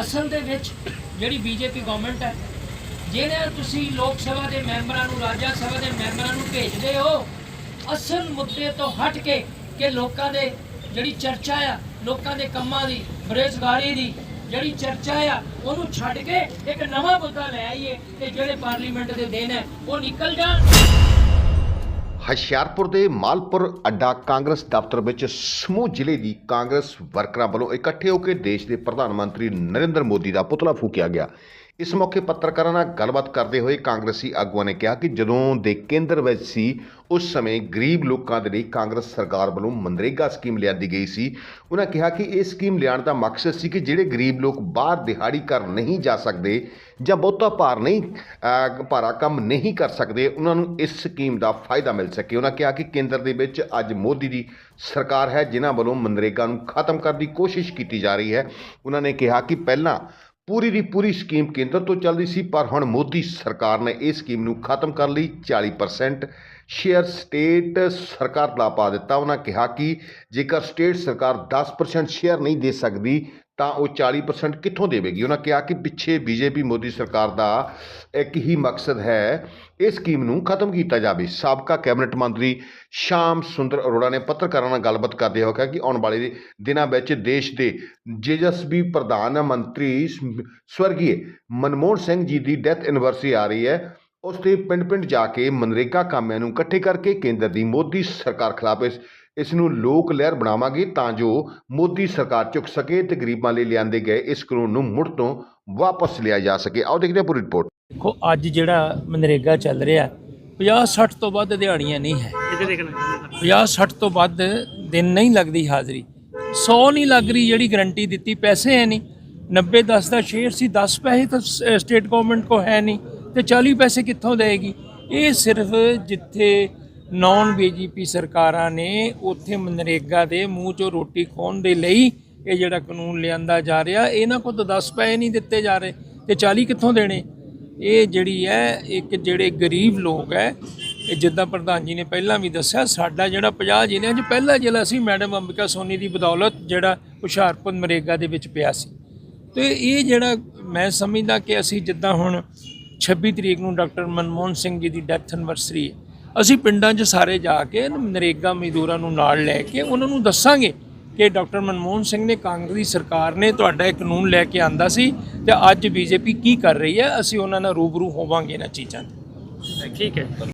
ਅਸਲ ਦੇ ਵਿੱਚ ਜਿਹੜੀ ਬੀਜੇਪੀ ਗਵਰਨਮੈਂਟ ਹੈ ਜਿਹੜੇ ਤੁਸੀਂ ਲੋਕ ਸਭਾ ਦੇ ਮੈਂਬਰਾਂ ਨੂੰ, ਰਾਜ ਸਭਾ ਦੇ ਮੈਂਬਰਾਂ ਨੂੰ ਭੇਜਦੇ ਹੋ, ਅਸਲ ਮੁੱਦੇ ਤੋਂ ਹਟ ਕੇ ਕਿ ਲੋਕਾਂ ਦੇ ਜਿਹੜੀ ਚਰਚਾ ਆ, ਲੋਕਾਂ ਦੇ ਕੰਮਾਂ ਦੀ, ਬੇਰੁਜ਼ਗਾਰੀ ਦੀ ਜਿਹੜੀ ਚਰਚਾ ਆ, ਉਹਨੂੰ ਛੱਡ ਕੇ ਇੱਕ ਨਵਾਂ ਮੁੱਦਾ ਲੈ ਆਈਏ ਤੇ ਜਿਹੜੇ ਪਾਰਲੀਮੈਂਟ ਦੇ ਦਿਨ ਹੈ, ਉਹ ਨਿਕਲ ਜਾਣ। ਹੁਸ਼ਿਆਰਪੁਰ ਦੇ ਮਾਲਪੁਰ ਅੱਡਾ ਕਾਂਗਰਸ ਦਫ਼ਤਰ ਵਿੱਚ ਸਮੂਹ ਜ਼ਿਲ੍ਹੇ ਦੀ ਕਾਂਗਰਸ ਵਰਕਰਾਂ ਵੱਲੋਂ ਇਕੱਠੇ ਹੋ ਕੇ ਦੇਸ਼ ਦੇ ਪ੍ਰਧਾਨ ਮੰਤਰੀ ਨਰਿੰਦਰ ਮੋਦੀ ਦਾ ਪੁਤਲਾ ਫੂਕਿਆ ਗਿਆ। ਇਸ ਮੌਕੇ ਪੱਤਰਕਾਰਾਂ ਨਾਲ ਗੱਲਬਾਤ ਕਰਦੇ ਹੋਏ ਕਾਂਗਰਸੀ ਆਗੂਆਂ ਨੇ ਕਿਹਾ ਕਿ ਜਦੋਂ ਦੇ ਕੇਂਦਰ ਵਿੱਚ ਸੀ, ਉਸ ਸਮੇਂ ਗਰੀਬ ਲੋਕਾਂ ਦੇ ਲਈ ਕਾਂਗਰਸ ਸਰਕਾਰ ਵੱਲੋਂ ਮਨਰੇਗਾ ਸਕੀਮ ਲਿਆਂਦੀ ਗਈ ਸੀ। ਉਹਨਾਂ ਕਿਹਾ ਕਿ ਇਹ ਸਕੀਮ ਲਿਆਉਣ ਦਾ ਮਕਸਦ ਸੀ ਕਿ ਜਿਹੜੇ ਗਰੀਬ ਲੋਕ ਬਾਹਰ ਦਿਹਾੜੀ ਕਰ ਨਹੀਂ ਜਾ ਸਕਦੇ ਜਾਂ ਬਹੁਤਾ ਭਾਰ ਨਹੀਂ ਭਾਰਾ ਕੰਮ ਨਹੀਂ ਕਰ ਸਕਦੇ ਉਹਨਾਂ ਨੂੰ ਇਸ ਸਕੀਮ ਦਾ ਫਾਇਦਾ ਮਿਲ ਸਕੇ। ਉਹਨਾਂ ਕਿਹਾ ਕਿ ਕੇਂਦਰ ਦੇ ਵਿੱਚ ਅੱਜ ਮੋਦੀ ਦੀ ਸਰਕਾਰ ਹੈ, ਜਿਨ੍ਹਾਂ ਵੱਲੋਂ ਮਨਰੇਗਾ ਨੂੰ ਖਤਮ ਕਰਨ ਦੀ ਕੋਸ਼ਿਸ਼ ਕੀਤੀ ਜਾ ਰਹੀ ਹੈ। ਉਹਨਾਂ ਨੇ ਕਿਹਾ ਕਿ ਪਹਿਲਾਂ ਪੂਰੀ ਦੀ ਪੂਰੀ ਸਕੀਮ ਕੇਂਦਰ ਤੋਂ ਚੱਲਦੀ ਸੀ, ਪਰ ਹੁਣ ਮੋਦੀ ਸਰਕਾਰ ਨੇ ਇਹ ਸਕੀਮ ਨੂੰ ਖਤਮ ਕਰਨ ਲਈ। 40% ਸ਼ੇਅਰ ਸਟੇਟ ਸਰਕਾਰ ਦਾ ਪਾ ਦਿੱਤਾ। ਉਹਨਾਂ ਕਿਹਾ ਕਿ ਜੇਕਰ ਸਟੇਟ ਸਰਕਾਰ 10% ਸ਼ੇਅਰ ਨਹੀਂ ਦੇ ਸਕਦੀ ਤਾਂ ਉਹ 40% ਕਿੱਥੋਂ ਦੇਵੇਗੀ? ਉਹਨਾਂ ਕਿਹਾ ਕਿ ਪਿੱਛੇ ਬੀਜੇਪੀ, ਮੋਦੀ ਸਰਕਾਰ ਦਾ ਇੱਕ ਹੀ ਮਕਸਦ ਹੈ ਇਹ ਸਕੀਮ ਨੂੰ ਖਤਮ ਕੀਤਾ ਜਾਵੇ। ਸਾਬਕਾ ਕੈਬਨਿਟ ਮੰਤਰੀ ਸ਼ਾਮ ਸੁੰਦਰ ਅਰੋੜਾ ਨੇ ਪੱਤਰਕਾਰਾਂ ਨਾਲ ਗੱਲਬਾਤ ਕਰਦੇ ਹੋਏ ਕਿਹਾ ਕਿ ਆਉਣ ਵਾਲੇ ਦਿਨਾਂ ਵਿੱਚ ਦੇਸ਼ ਦੇ ਜੇਜਸਬੀ ਪ੍ਰਧਾਨ ਮੰਤਰੀ ਸ- ਸਵਰਗੀ ਮਨਮੋਹਨ ਸਿੰਘ ਜੀ ਦੀ ਡੈਥ ਐਨਵਰਸਰੀ ਆ ਰਹੀ ਹੈ। ਉਸ ਤੇ ਪਿੰਡ-ਪਿੰਡ ਜਾ ਕੇ ਮਨਰੇਗਾ ਕਾਮਿਆਂ ਨੂੰ ਇਕੱਠੇ ਕਰਕੇ ਕੇਂਦਰ ਦੀ ਮੋਦੀ ਸਰਕਾਰ ਖਿਲਾਫ ਇਸ ਇਸ ਨੂੰ ਲੋਕ ਲਹਿਰ ਬਣਾਵਾਂਗੇ ਤਾਂ ਜੋ ਮੋਦੀ ਸਰਕਾਰ ਝੁਕ ਸਕੇ ਤੇ ਗਰੀਬਾਂ ਲਈ ਲਿਆਂਦੇ ਗਏ ਇਸ ਕਾਨੂੰਨ ਨੂੰ ਮੁੜ ਤੋਂ ਵਾਪਸ ਲਿਆ ਜਾ ਸਕੇ। ਆਓ ਦੇਖਦੇ ਹਾਂ ਪੂਰੀ ਰਿਪੋਰਟ। ਦੇਖੋ ਅੱਜ ਜਿਹੜਾ ਮਨਰੇਗਾ ਚੱਲ ਰਿਹਾ 50 60 ਤੋਂ ਵੱਧ ਦਿਹਾੜੀਆਂ ਨਹੀਂ ਹੈ। ਇਹਦੇ ਦੇਖਣਾ? 50 60 ਤੋਂ ਵੱਧ ਦਿਨ ਨਹੀਂ ਲੱਗਦੀ ਹਾਜ਼ਰੀ। 100 ਨਹੀਂ ਲੱਗ ਰਹੀ ਜਿਹੜੀ ਗਰੰਟੀ ਦਿੱਤੀ ਪੈਸੇ ਹੈ ਨਹੀਂ। 90 10 ਦਾ ਸ਼ੇਅਰ ਸੀ 10 ਪੈਸੇ ਤਾਂ ਸਟੇਟ ਗਵਰਨਮੈਂਟ ਕੋ ਹੈ ਨਹੀਂ ਤੇ 40 ਪੈਸੇ ਕਿੱਥੋਂ ਦੇਗੀ ਇਹ ਸਿਰਫ ਜਿੱਥੇ ਨਾਨ ਬੀਜੇਪੀ ਸਰਕਾਰਾਂ ਨੇ ਉੱਥੇ ਮਨਰੇਗਾ ਦੇ ਮੂੰਹ ਚੋਂ ਰੋਟੀ ਖੋਣ ਦੇ ਲਈ ਇਹ ਜਿਹੜਾ ਕਾਨੂੰਨ ਲਿਆਂਦਾ ਜਾ ਰਿਹਾ, ਇਹਨਾਂ ਕੋਲ ਤਾਂ 10 ਪੈਸੇ ਨਹੀਂ ਦਿੱਤੇ ਜਾ ਰਹੇ, ਤੇ 40 ਕਿੱਥੋਂ ਦੇਣੇ? ਇਹ ਜਿਹੜੀ ਹੈ, ਇੱਕ ਜਿਹੜੇ ਗਰੀਬ ਲੋਕ ਹੈ, ਇਹ ਜਿੱਦਾਂ ਪ੍ਰਧਾਨ ਜੀ ਨੇ ਪਹਿਲਾਂ ਵੀ ਦੱਸਿਆ, ਸਾਡਾ ਜਿਹੜਾ 50 ਜ਼ਿਲ੍ਹਿਆਂ 'ਚ ਪਹਿਲਾ ਜ਼ਿਲ੍ਹਾ ਸੀ ਮੈਡਮ ਅੰਬਿਕਾ ਸੋਨੀ ਦੀ ਬਦੌਲਤ, ਜਿਹੜਾ ਹੁਸ਼ਿਆਰਪੁਰ ਮਰੇਗਾ ਦੇ ਵਿੱਚ ਪਿਆ ਸੀ। ਤੇ ਇਹ ਜਿਹੜਾ ਮੈਂ ਸਮਝਦਾ ਕਿ ਅਸੀਂ ਜਿੱਦਾਂ ਹੁਣ 26 ਤਰੀਕ ਨੂੰ ਡਾਕਟਰ ਮਨਮੋਹਨ ਸਿੰਘ ਜੀ ਦੀ ਡੈਥ ਐਨਵਰਸਰੀ ਹੈ ਅਸੀਂ ਪਿੰਡਾਂ 'ਚ ਸਾਰੇ ਜਾ ਕੇ ਨਰੇਗਾ ਮਜ਼ਦੂਰਾਂ ਨੂੰ ਨਾਲ ਲੈ ਕੇ ਉਹਨਾਂ ਨੂੰ ਦੱਸਾਂਗੇ ਕਿ ਡਾਕਟਰ ਮਨਮੋਹਨ ਸਿੰਘ ਨੇ ਕਾਂਗਰਸੀ ਸਰਕਾਰ ਨੇ ਤੁਹਾਡਾ ਇਹ ਕਾਨੂੰਨ ਲੈ ਕੇ ਆਂਦਾ ਸੀ ਤੇ ਅੱਜ ਬੀਜੇਪੀ ਕੀ ਕਰ ਰਹੀ ਹੈ, ਅਸੀਂ ਉਹਨਾਂ ਨਾਲ ਰੂਬਰੂ ਹੋਵਾਂਗੇ ਇਹਨਾਂ ਚੀਜ਼ਾਂ 'ਤੇ ਠੀਕ ਹੈ।